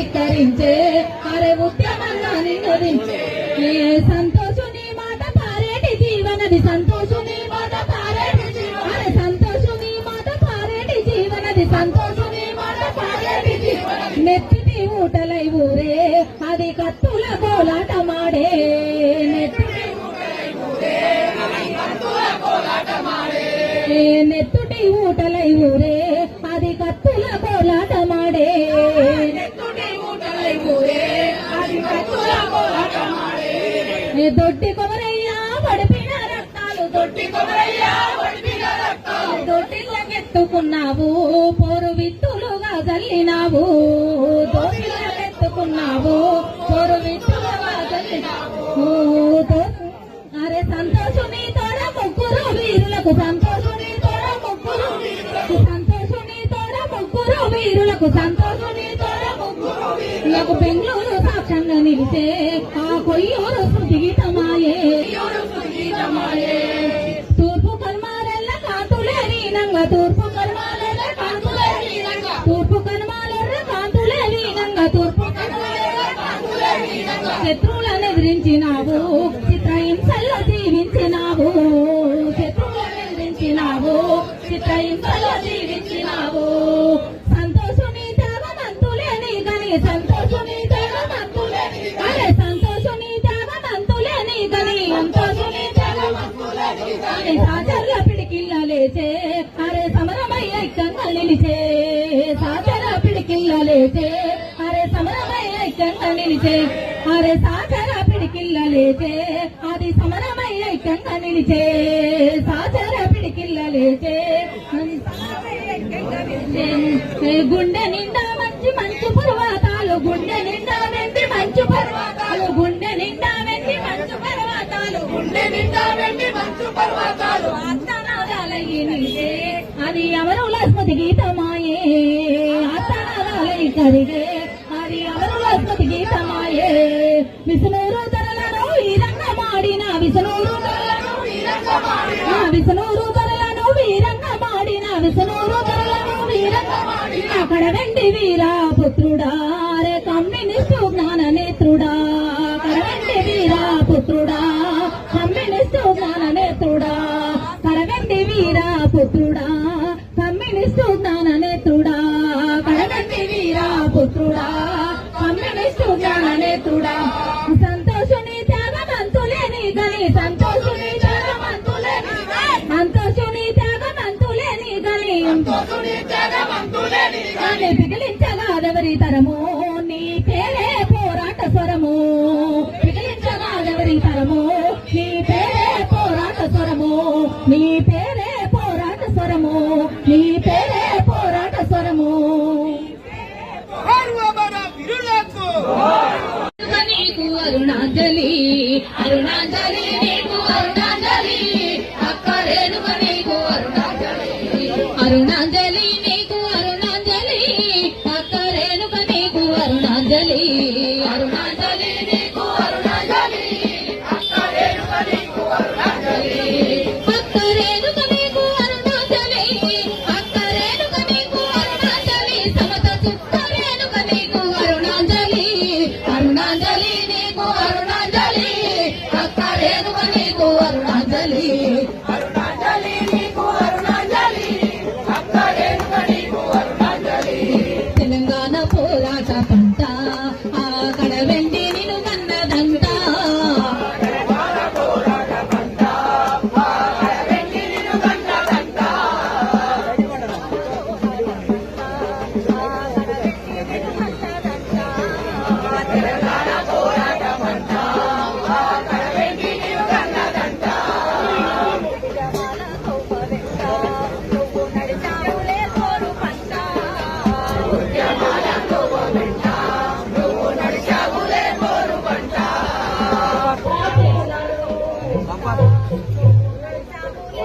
ధిక్కరించే అరే ఉద్యమంగా నిన్నదించే ఏ సంతోషుని మాట పారేటి జీవనది సంతోషుని మాట పారేటి జీవన అరే సంతోషుని మాట పారేటి జీవనది సంతోషుని మాట పారేటి జీవన నెత్తిటి ఊటలై ఊరే అది కత్తుల కోలాట మాడే నెత్తిటి ఏ నెత్తుటి ఊటలై ఊరే అది కత్తుల కోలాట మాడే మరి దొడ్డి కొమరయ్యా పడిపిన రక్తాలు దొడ్డి కొమరయ్యా పడిపిన రక్తాలు. దొడ్డిల్లకెత్తుకున్నావు పోరు విత్తులుగా జల్లినావు. దొడ్డిల్లకెత్తుకున్నావు పోరు విత్తులుగా జల్లినావు. దో- అరే సంతోషుని తోడ ముగ్గురు వీరులకు సంతోషుని తోడ ముగ్గురు వీరులకు సంతోషుని తోడ ముగ్గురు వీరులకు సంతోషుని తోడ ముగ్గురు వీరులకు. బెంగళూరు సాక్ష్యంగా నిలిచే ఆ కొయ్యూరు సుగీతమాయే తూర్పు కర్మాలెల్ల కాంతులే నీనంగా తూర్పు కర్మాలెల్ల కాంతులే నీనంగా తూర్పు కర్మాలెల్ల కాంతులే నీనంగా తూర్పు కర్మాలెల్ల కాంతులే నీనంగా శత్రువులను ఎదిరించినావు చిత్రహింసల్లో జీవించినావు. శత్రువులను ఎదిరించినావు చిత్రహింసల్లో జీవించినావు. సంతోషుని త్యాగమంతులే నీ గని సంతోషుని నిలిచే అరే సాచర పిడికిల్లలేచే అది సమరమై ఐక్యంగా నిలిచే సాచర పిడికిల్లలేచే అది గుండె నిండా మంచి మంచు పర్వతాలు గుండె నిండా వెండి మంచు పర్వతాలు గుండె నిండా వెండి మంచు పర్వతాలు గుండె నిండా వెండి మంచు పర్వతాలు. ఆత్మనాదాలయ్యి నిలిచే అది అమరుల స్మృతి గీతమాయే ఆత్మనాదాలై కరిగే విసనూరు కరలను విష్ణురు వీరంగ మాడిన విసనూరు కరలను వీరంగ మాడిన అక్కడ వెండి వీరా పుత్రుడా. రే కమ్యూనిస్టు జ్ఞాన నేత్రుడా. అక్కడ వెండి వీరా పుత్రుడా. కమ్యూనిస్టు జ్ఞాన నేత్రుడా. కడగండి వీరా పుత్రుడా. కమ్యూనిస్టు జ్ఞాన నేత్రుడా. కడగండి వీరా పుత్రుడా. కమ్యూనిస్టు జ్ఞాన నేత్రుడా. సంతోషుని త్యాగమంతులేని గని సంతోషుని పిగిలించగాదెవరి తరము నీ పేరే పోరాట స్వరము. పిగిలించగాదెవరి తరము నీ పేరే పోరాట స్వరము. నీ పేరే పోరాట స్వరము నీ పేరే పోరాట స్వరము. నీకు అరుణాంజలి అరుణాంజలి నీకు అరుణాంజలి. అరుణాంజలి అరుణాంజలి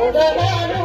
Oh,